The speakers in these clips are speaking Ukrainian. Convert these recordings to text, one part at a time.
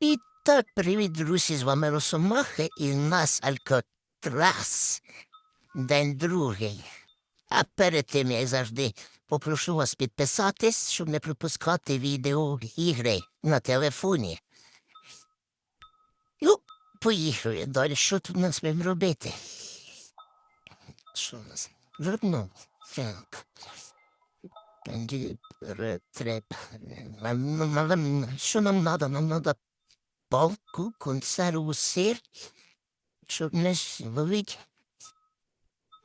І так, привіт, друзі, з вами Росомаха і нас Алькотрас. День другий. А перед тим, як завжди, попрошу вас підписатись, щоб не пропускати відео ігри на телефоні. Ну, поїхали далі. Що тут нас будемо робити? Що у нас? Жодно. Так. Що нам треба? Нам треба палку, консерву, сир, щоб не зловити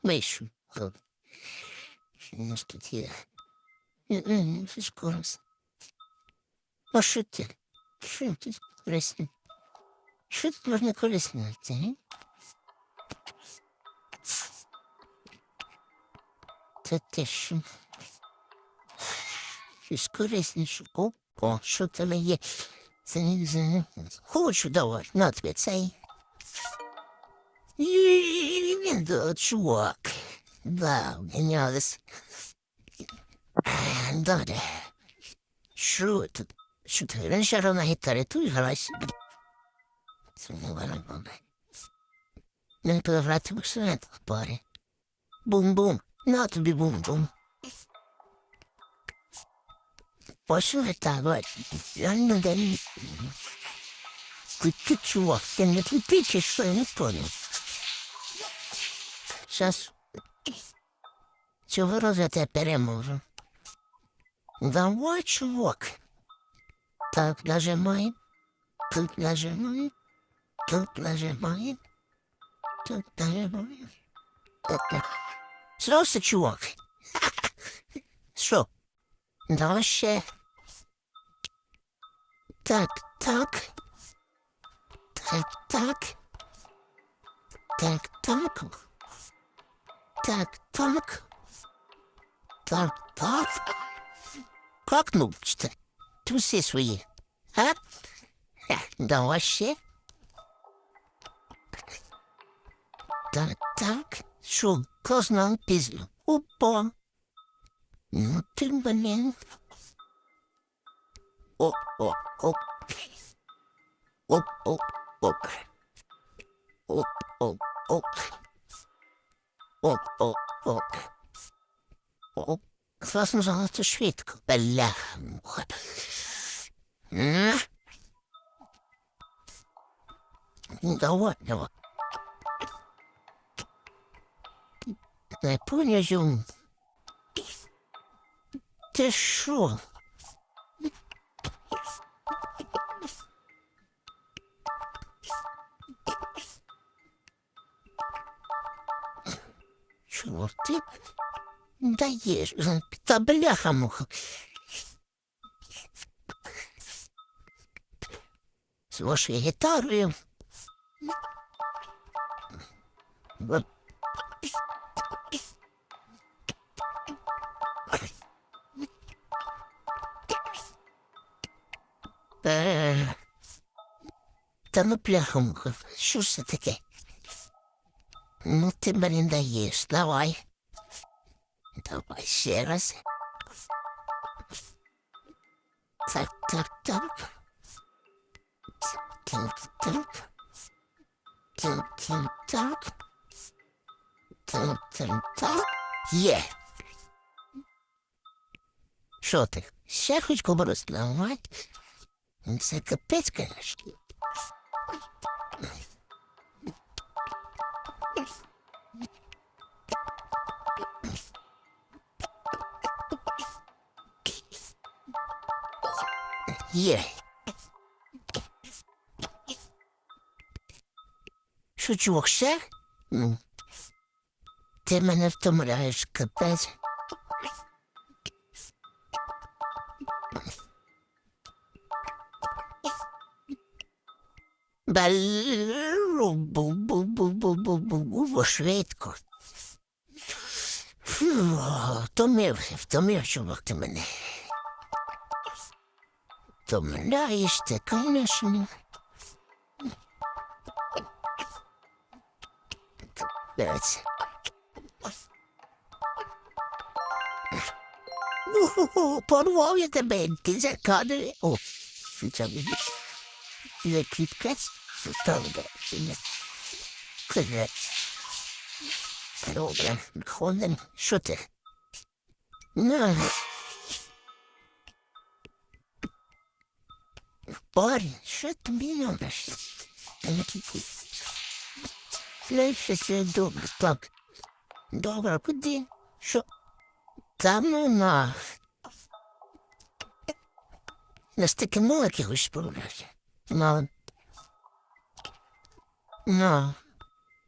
мишу. Що у нас тут є? Корис. А що ти? Що тут корисне? Що тут можна корисне? Це те, що... Щось корисніше. О, о, що там є? Хочу давай, на тобі цей. Він да, чувак. Да, генялись. Да, да. Що тут? Що ти? Ще на гітарі, тут грай собі. Це не добре. Не пограти в свет пари. Бум-бум. На тобі бум-бум. Пошли так, вот. Я не дам. Ты, ты чувак, ты не тупичишь, что я не понял. Сейчас. Цього разу я тебе переможу. Давай, чувак. Так, нажимаем. Тут нажимаем. Тут нажимаем. Тут нажимаем. Это. Здрасте, чувак. Що? Давай ще. Так, так. Так, так. Так, так. Так, так. Так, так. Как научиться? Труси свої. А? Ха, Давай ще. Так, так. Що, класно пізно. Опа. Ну ти мене. Оп, оп, оп. Оп, оп, оп. Оп, оп, оп. Оп, оп, оп. Оп. Класно занадто швидко. Бляха. муха. М? Ну, Давай, давай. Не поняв. Ти що? Чого ти даєш? Та бляха муха. З вашою гітарою. Та ну пляхом, що ж це таке? Ну, ти мені даєш, давай. Давай ще раз. Так, так, так. Так, так. Так, так, так. Так, так, так. Є. Що ти? Ще хоч комусь давай. Це капець, конечно. Є. Що, чувак, ще? Ну. Ти мене втомляєш, капець. Бу-бу-бу-бу-бу-бу-бу, швидко. Фу, Втомився, втомив, чувак, ти мене. Втомляєш ти, конечно. Капець. Ну, порвав я тебе, ти за кадри. О, це мені. Є квітка, там, де є. Привет. Добре, ходим. Що ти? На. Парень, що тобі любиш? Лише це добре, так. Добре, куди? Що? Та ну на. Не стикнув якихось проблемів. Ну. Ну.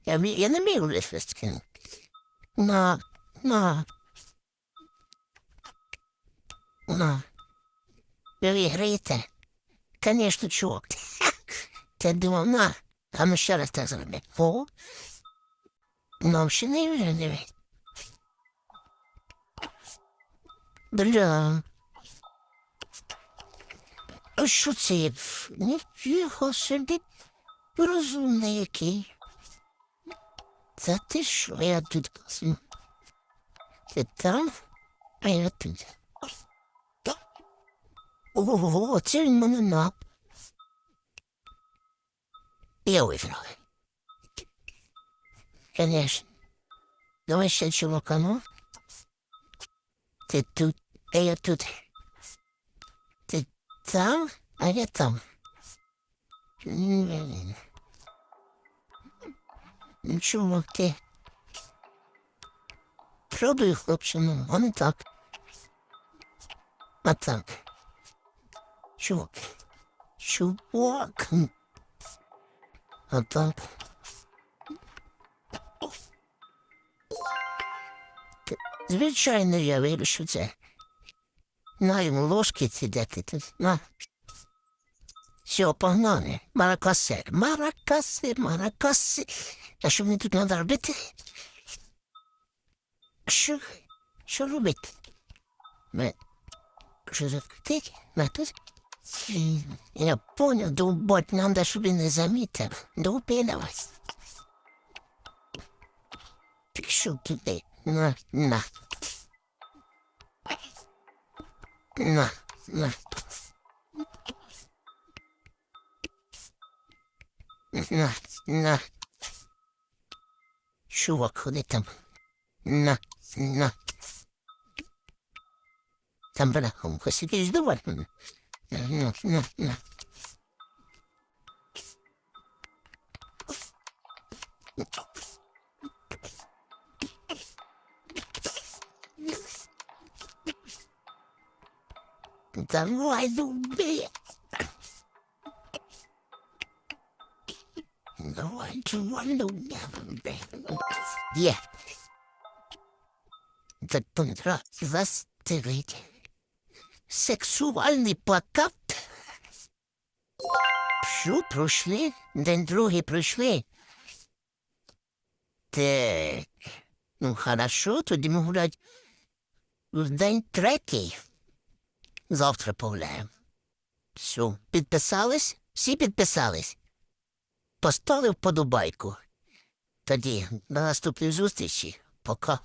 Я, я не міг лише скинути. На, на. На. Ви граєте? Конечно, чувак. Ти думав, на, а ми ще раз так зробимо. О, нам ще не вірили. Бля. А що це? Ніфіга собі. Розумний який. Та ти що, я тут. Ти там, а я тут. Ого, це він мене нап. Я виграв. Конечно. Давай ще чувака, ну. Ти тут, а я тут. Там, а я там. Ну, Чувак, ти. Пробуй, хлопче, ну, а не так. А так. Чувак. Чувак. А так. Звичайно, я вирішу це. На йому ложки ці тут. На. Все, погнали. Маракаси. Маракаси, маракаси. А що мені тут треба робити? Що? Що робити? Ми... Що закрутити? На тут? Я понял, долбать, надо, щоб він не замітив. Допилявай. Пішов туди. На, на. На, на. На, на. Чувак, ходи там. На, на. Там брахом, хоч якийсь давай. На, на, на, на. Давай, дуби. Давай, давай, дуби. Є. Так понравилось застелить. Сексуальний плакат. Що, пройшли? День другий пройшли. Так. Ну, хорошо, тоді ми гулять в день третій. Завтра погуляємо. Все, підписались? Всі підписались? Поставив подобайку. Тоді до наступної зустрічі. Пока.